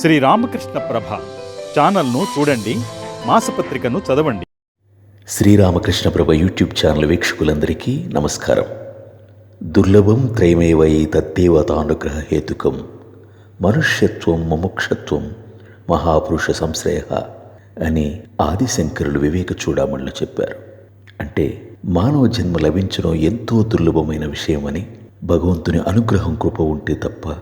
శ్రీ రామకృష్ణ ప్రభ ఛానల్ను చూడండి మాసపత్రికను చదవండి. శ్రీరామకృష్ణ ప్రభ యూట్యూబ్ ఛానల్ వీక్షకులందరికీ నమస్కారం. దుర్లభం త్రయమేవై తద్దేవతానుగ్రహ హేతుకం మనుష్యత్వం ముముక్షత్వం మహాపురుష సంశ్రయ అని ఆదిశంకరులు వివేక చూడమణిలో చెప్పారు. అంటే మానవ జన్మ లభించడం ఎంతో దుర్లభమైన విషయమని భగవంతుని అనుగ్రహం కృప ఉంటే తప్ప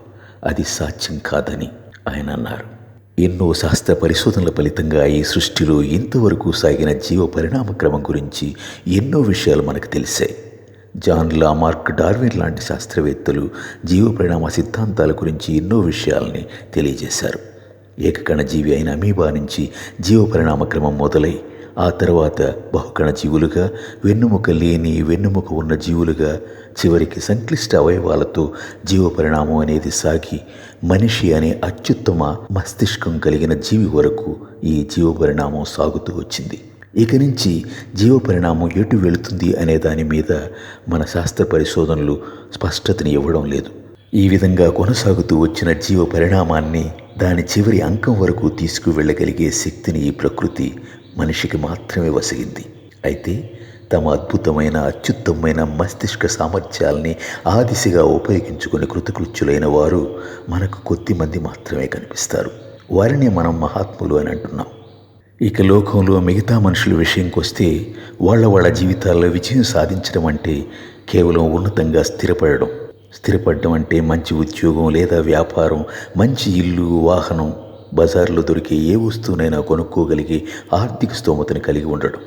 అది సాధ్యం కాదని ఆయన అన్నారు. ఎన్నో శాస్త్ర పరిశోధనల ఫలితంగా ఈ సృష్టిలో ఇంతవరకు సాగిన జీవ పరిణామ క్రమం గురించి ఎన్నో విషయాలు మనకు తెలిసాయి జాన్ లామార్క్ డార్విన్ లాంటి శాస్త్రవేత్తలు జీవ పరిణామ సిద్ధాంతాల గురించి ఎన్నో విషయాల్ని తెలియజేశారు. ఏకకణ జీవి అయిన అమీబా నుంచి జీవ పరిణామ క్రమం మొదలై ఆ తర్వాత బహుకణ జీవులుగా వెన్నుముక లేని వెన్నుముక ఉన్న జీవులుగా చివరికి సంక్లిష్ట అవయవాలతో జీవ పరిణామం అనేది సాగి మనిషి అనే అత్యుత్తమ మస్తిష్కం కలిగిన జీవి వరకు ఈ జీవ పరిణామం సాగుతూ వచ్చింది. ఇక నుంచి జీవ పరిణామం ఎటు వెళుతుంది అనే దాని మీద మన శాస్త్ర పరిశోధనలు స్పష్టతని ఇవ్వడం లేదు. ఈ విధంగా కొనసాగుతూ వచ్చిన జీవ పరిణామాన్ని దాని చివరి అంకం వరకు తీసుకువెళ్ళగలిగే శక్తిని ఈ ప్రకృతి మనిషికి మాత్రమే వసిగింది. అయితే తమ అద్భుతమైన అత్యుత్తమైన మస్తిష్క సామర్థ్యాల్ని ఆ దిశగా ఉపయోగించుకుని కృతకృత్యులైన వారు మనకు కొద్ది మంది మాత్రమే కనిపిస్తారు. వారిని మనం మహాత్ములు అని అంటున్నాం. ఇక లోకంలో మిగతా మనుషుల విషయంకొస్తే వాళ్ళ వాళ్ళ జీవితాల్లో విజయం సాధించడం అంటే కేవలం ఉన్నతంగా స్థిరపడడం. స్థిరపడడం అంటే మంచి ఉద్యోగం లేదా వ్యాపారం మంచి ఇల్లు వాహనం బజార్లో దొరికే ఏ వస్తువునైనా కొనుక్కోగలిగే ఆర్థిక స్తోమతని కలిగి ఉండడం.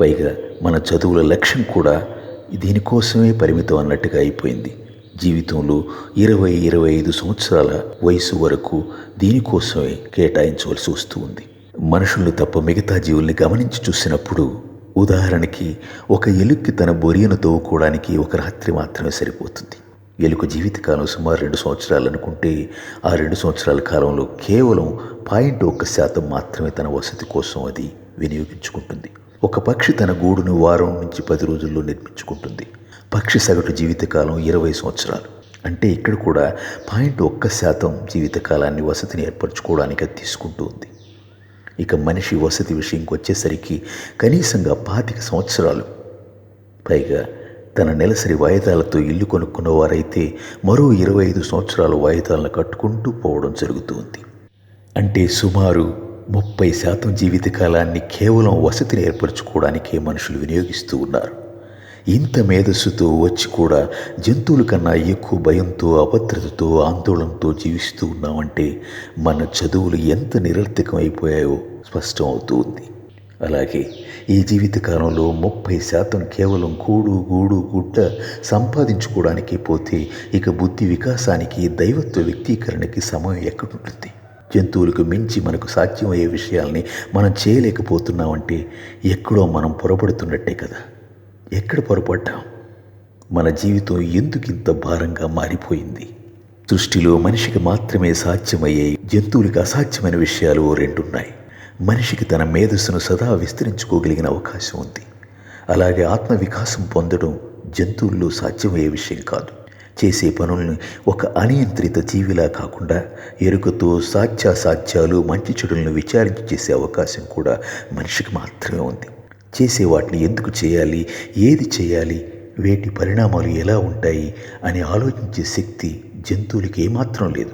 పైగా మన చదువుల లక్ష్యం కూడా దీనికోసమే పరిమితం అన్నట్టుగా అయిపోయింది. జీవితంలో ఇరవై ఇరవై ఐదు సంవత్సరాల వయసు వరకు దీనికోసమే కేటాయించవలసి వస్తూ ఉంది. మనుషులు తప్ప మిగతా జీవుల్ని గమనించి చూసినప్పుడు ఉదాహరణకి ఒక ఎలుక్కి తన బొరియను తవ్వుకోవడానికి ఒక రాత్రి మాత్రమే సరిపోతుంది. ఎలుక జీవితకాలం సుమారు రెండు సంవత్సరాలు అనుకుంటే ఆ రెండు సంవత్సరాల కాలంలో కేవలం పాయింట్ ఒక్క శాతం మాత్రమే తన వసతి కోసం అది వినియోగించుకుంటుంది. ఒక పక్షి తన గూడును వారం నుంచి పది రోజుల్లో నిర్మించుకుంటుంది. పక్షి సగటు జీవితకాలం ఇరవై సంవత్సరాలు. అంటే ఇక్కడ కూడా పాయింట్ ఒక్క శాతం జీవితకాలాన్ని వసతిని ఏర్పరచుకోవడానికి అది తీసుకుంటూ ఉంది. ఇక మనిషి వసతి విషయంకి వచ్చేసరికి కనీసంగా పాతిక సంవత్సరాలు. పైగా తన నెలసరి వాయిదాలతో ఇల్లు కొనుక్కున్న వారైతే మరో ఇరవై ఐదు సంవత్సరాల వాయిదాలను కట్టుకుంటూ పోవడం జరుగుతుంది. అంటే సుమారు ముప్పై శాతం జీవితకాలాన్ని కేవలం వసతిని ఏర్పరచుకోవడానికే మనుషులు వినియోగిస్తూ ఉన్నారు. ఇంత మేధస్సుతో వచ్చి కూడా జంతువుల కన్నా ఎక్కువ భయంతో అభద్రతతో ఆందోళనతో జీవిస్తూ ఉన్నామంటే మన చదువులు ఎంత నిరర్థకమైపోయాయో స్పష్టం అవుతూ ఉంది అలాగే ఈ జీవితకాలంలో ముప్పై శాతం కేవలం కూడు గూడు గుడ్డ సంపాదించుకోవడానికి పోతే ఇక బుద్ధి వికాసానికి దైవత్వ వ్యక్తీకరణకి సమయం ఎక్కడుంటుంది? జంతువులకు మించి మనకు సాధ్యమయ్యే విషయాల్ని మనం చేయలేకపోతున్నామంటే ఎక్కడో మనం పొరపడుతున్నట్టే కదా. ఎక్కడ పొరపడ్డాం? మన జీవితం ఎందుకింత భారంగా మారిపోయింది? సృష్టిలో మనిషికి మాత్రమే సాధ్యమయ్యే జంతువులకు అసాధ్యమైన విషయాలు ఓ రెండున్నాయి. మనిషికి తన మేధస్సును సదా విస్తరించుకోగలిగిన అవకాశం ఉంది. అలాగే ఆత్మ వికాసం పొందడం జంతువుల్లో సాధ్యమయ్యే విషయం కాదు. చేసే పనుల్ని ఒక అనియంత్రిత జీవిలా కాకుండా ఎరుకతో సాధ్యాసాధ్యాలు మంచి చెడులను విచారించి చేసే అవకాశం కూడా మనిషికి మాత్రమే ఉంది. చేసే వాటిని ఎందుకు చేయాలి ఏది చేయాలి వేటి పరిణామాలు ఎలా ఉంటాయి అని ఆలోచించే శక్తి జంతువులకి ఏమాత్రం లేదు.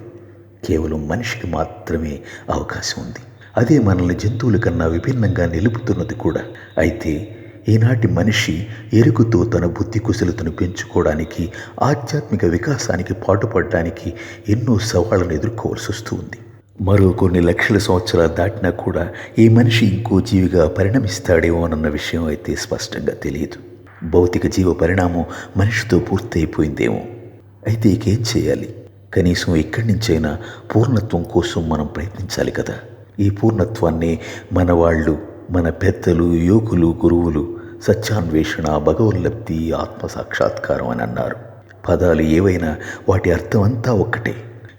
కేవలం మనిషికి మాత్రమే అవకాశం ఉంది. అదే మనల్ని జంతువుల కన్నా విభిన్నంగా నిలుపుతున్నది కూడా. అయితే ఈనాటి మనిషి ఎరుకుతో తన బుద్ధి కుశలతను పెంచుకోవడానికి ఆధ్యాత్మిక వికాసానికి పాటుపడడానికి ఎన్నో సవాళ్ళను ఎదుర్కోవాల్సి వస్తూ ఉంది మరో కొన్ని లక్షల సంవత్సరాలు దాటినా కూడా ఈ మనిషి ఇంకో జీవిగా పరిణమిస్తాడేమోనన్న విషయం అయితే స్పష్టంగా తెలియదు. భౌతిక జీవ పరిణామం మనిషితో పూర్తయిపోయిందేమో. అయితే ఇకేం చేయాలి? కనీసం ఇక్కడి నుంచైనా పూర్ణత్వం కోసం మనం ప్రయత్నించాలి కదా. ఈ పూర్ణత్వాన్ని మన వాళ్ళు మన పెద్దలు యోగులు గురువులు సత్యాన్వేషణ భగవల్లబ్ధి ఆత్మ సాక్షాత్కారం అని అన్నారు. పదాలు ఏవైనా వాటి అర్థం అంతా ఒక్కటే.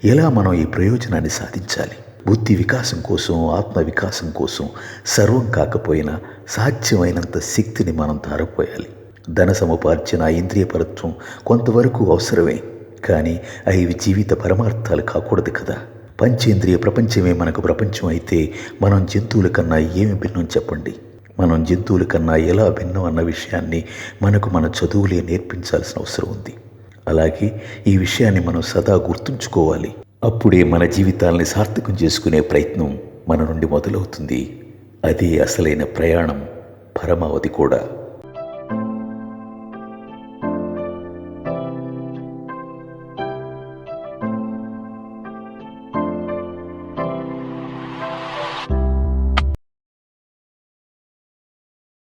ఎలా మనం ఈ ప్రయోజనాన్ని సాధించాలి? బుద్ధి వికాసం కోసం ఆత్మ వికాసం కోసం సర్వం కాకపోయినా సాధ్యమైనంత శక్తిని మనం ధారపోయాలి. ధన సముపార్జన ఇంద్రియపరత్వం కొంతవరకు అవసరమే. కానీ అవి జీవిత పరమార్థాలు కాకూడదు కదా. పంచేంద్రియ ప్రపంచమే మనకు ప్రపంచం అయితే మనం జంతువుల కన్నా ఏమి భిన్నం చెప్పండి? మనం జంతువుల కన్నా ఎలా భిన్నం అన్న విషయాన్ని మనకు మన చదువులే నేర్పించాల్సిన అవసరం ఉంది. అలాగే ఈ విషయాన్ని మనం సదా గుర్తుంచుకోవాలి. అప్పుడే మన జీవితాల్ని సార్థకం చేసుకునే ప్రయత్నం మన నుండి మొదలవుతుంది. అదే అసలైన ప్రయాణం పరమావధి కూడా.